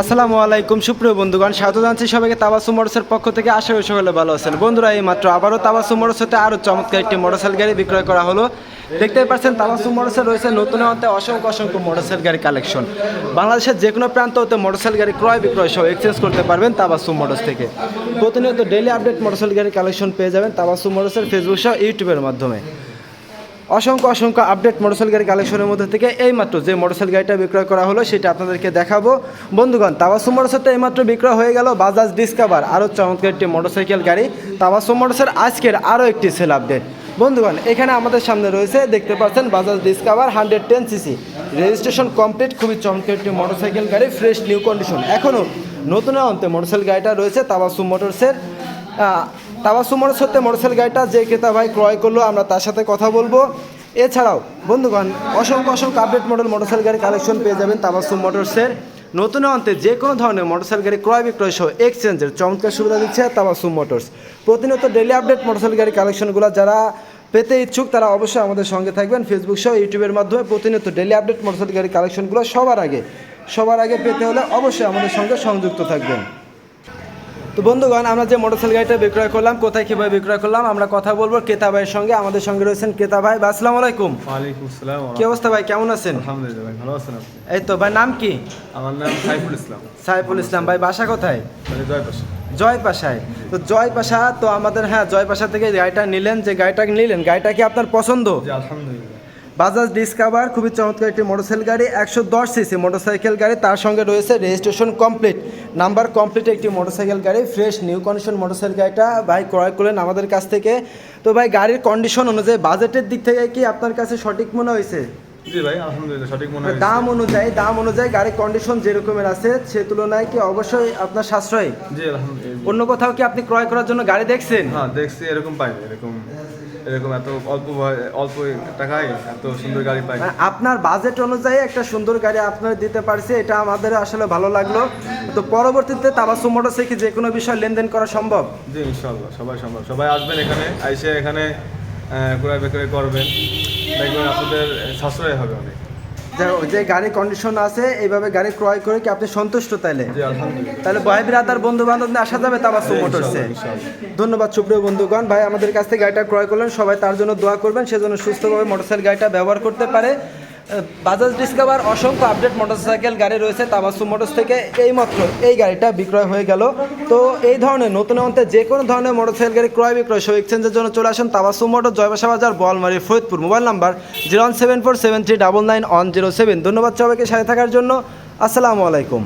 আসসালামু আলাইকুম, সুপ্রিয় বন্ধুগণ, স্বাগত জানাচ্ছি সবাইকে তাবাসু মোটরসের পক্ষ থেকে। আশা করি সকলে ভালো আছেন। বন্ধুরা, এই মাত্র আবারও তাবাসু মোটরসতে আরও চমৎকার একটি মোটরসাইকেল গাড়ি বিক্রয় করা হলো। দেখতেই পাচ্ছেন, তাবাসু মোটরসে রয়েছে নতুন অন্তে অসংখ্য অসংখ্য মোটরসাইকেল গাড়ি কালেকশন। বাংলাদেশের যে কোনো প্রান্ত হতে মোটরসাইকেল গাড়ি ক্রয় বিক্রয় সহ এক্সচেঞ্জ করতে পারবেন তাবাসু মোটরস থেকে। প্রতিনিয়ত ডেলি আপডেট মোটরসাইকেল গাড়ি কালেকশন পেয়ে যাবেন তাবাসু মোটরসের ফেসবুক সহ ইউটিউবের মাধ্যমে। অসংখ্য অসংখ্য আপডেট মোটরসাইকেল গাড়ি কালেকশনের মধ্যে থেকে এইমাত্র যে মোটরসাইকেল গাড়িটা বিক্রয় করা হলো, সেটা আপনাদেরকে দেখাবো। বন্ধুগণ তাবাসু মোটরসাইকেলটা এইমাত্র বিক্রয় হয়ে গেল বাজাজ ডিসকাভার আরও চমৎকার একটি মোটরসাইকেল গাড়ি। তাবাসু মোটরসের আজকের আরও একটি সেল আপডেট বন্ধুগণ, এখানে আমাদের সামনে রয়েছে, দেখতে পাচ্ছেন Bajaj Discover hundred ten CC registration complete খুবই চমৎকার একটি মোটরসাইকেল গাড়ি ফ্রেশ নিউ কন্ডিশন এখনও নতুন অন্তে মোটরসাইকেল গাড়িটা রয়েছে তাবাসু মোটরসের তাবাসু মোটরস হতে মোটরসাইকেল গাড়িটা যে ক্রেতা ভাই ক্রয় করল, আমরা তার সাথে কথা বলব। এছাড়াও, বন্ধুগণ, অসংখ্য অসংখ্য আপডেট মডেল মোটরসাইকেল গাড়ি কালেকশন পেয়ে যাবেন তাবাসুম মোটরসের নতুন অন্তে যে কোনো ধরনের মোটরসাইকেল গাড়ি ক্রয় বিক্রয় সহ এক্সচেঞ্জের চমৎকার সুবিধা দিচ্ছে তাবাসুম মোটরস। প্রতিনিয়ত ডেলি আপডেট মোটরসাইকেল গাড়ি কালেকশনগুলো যারা পেতে ইচ্ছুক, তারা অবশ্যই আমাদের সঙ্গে থাকবেন ফেসবুক সহ ইউটিউবের মাধ্যমে। প্রতিনিয়ত ডেলি আপডেট মোটরসাইকেল গাড়ি কালেকশনগুলো সবার আগে সবার আগে পেতে হলে অবশ্যই আমাদের সঙ্গে সংযুক্ত থাকবেন। তো বন্ধুগণ আমরা যে মোটরসাইকেল গাড়িটা বিক্রয় করলাম কোথায় কীভাবে বিক্রয় করলাম আমরা কথা বলব ক্রেতা ভাইয়ের সঙ্গে। আমাদের সঙ্গে রয়েছেন ক্রেতা ভাই ভাই, আসসালামু আলাইকুম। ওয়ালাইকুম আসসালাম। কি অবস্থা ভাই? কেমন আছেন? আলহামদুলিল্লাহ ভাই ভালো আছেন আপনি? এই তো ভাই নাম কি? আমার নাম সাইফুল ইসলাম। সাইফুল ইসলাম। ভাই বাসা কোথায়? মানে জয় পাশা পাশায় তো জয় পাশা তো আমাদের হ্যাঁ জয় পাশা থেকে গাড়িটা নিলেন। যে গাড়িটা নিলেন গাড়িটা কি আপনার পছন্দ? আলহামদুলিল্লাহ। বাজাজ ডিসকাভার খুবই চমৎকার একটি মোটরসাইকেল গাড়ি একশো দশ সিসি মোটরসাইকেল গাড়ি তার সঙ্গে রয়েছে রেজিস্ট্রেশন কমপ্লিট নাম্বার কমপ্লিট একটি মোটরসাইকেল গাড়ি ফ্রেশ নিউ কন্ডিশন মোটরসাইকেল গাড়িটা ভাই ক্রয় করলেন আমাদের কাছ থেকে। তো ভাই গাড়ির কন্ডিশন অনুযায়ী বাজেটের দিক থেকে কি আপনার কাছে সঠিক মনে হয়েছে? জি ভাই আলহামদুলিল্লাহ সঠিক মনে হয় মানে দাম অনুযায়ী দাম অনুযায়ী গাড়ির কন্ডিশন যেরকমের আছে সে তুলনায় কি অবশ্যই আপনার সাশ্রয়ী? জি আলহামদুলিল্লাহ। অন্য কোথাও কি আপনি ক্রয় করার জন্য গাড়ি দেখছেন? হ্যাঁ দেখছি এরকম পাই এরকম। এরকম এত অল্প অল্প টাকায় এত সুন্দর গাড়ি পাই। মানে আপনার বাজেট অনুযায়ী একটা সুন্দর গাড়ি আপনার দিতে পারছি এটা আমাদের আসলে ভালো লাগল। তো পরবর্তীতে তাবাসু মোটরসাইকেল যে কোনো বিষয় লেনদেন করা সম্ভব? জি ইনশাল্লাহ সবাই সম্ভব। সবাই আসবেন এখানে আইসে এখানে ক্রয় বিক্রয় করবেন। দেখবেন আপনাদের সাশ্রয় হবে অনেক। যে- গাড়ি কন্ডিশন আছে এইভাবে গাড়ি ক্রয় করে কি আপনি সন্তুষ্ট তাইলে? তাহলে ভাই বিরাদার বন্ধু বান্ধব নিয়ে আসা যাবে তাবাসু মোটরসে। ধন্যবাদ সুপ্রিয় বন্ধুগণ। ভাই আমাদের কাছ থেকে গাড়িটা ক্রয় করলেন সবাই তার জন্য দোয়া করবেন সেজন্য সুস্থভাবে মোটরসাইকেল গাড়িটা ব্যবহার করতে পারে। বাজাজ ডিসকাভার অসংখ্য আপডেট মোটরসাইকেল গাড়ি রয়েছে তাবাসু মোটরস থেকে। এইমাত্র এই গাড়িটা বিক্রয় হয়ে গেল। তো এই ধরনের নতুন অন্তে যে কোনো ধরনের মোটরসাইকেল গাড়ি ক্রয় বিক্রয় সব এক্সচেঞ্জের জন্য চলে আসুন তাবাসু মোটর জয়বাসা বাজার Bolmari Faridpur. Mobile number zero one seven four seven three double nine one zero seven. ধন্যবাদ সবাইকে সাথে থাকার জন্য। আসসালামু আলাইকুম।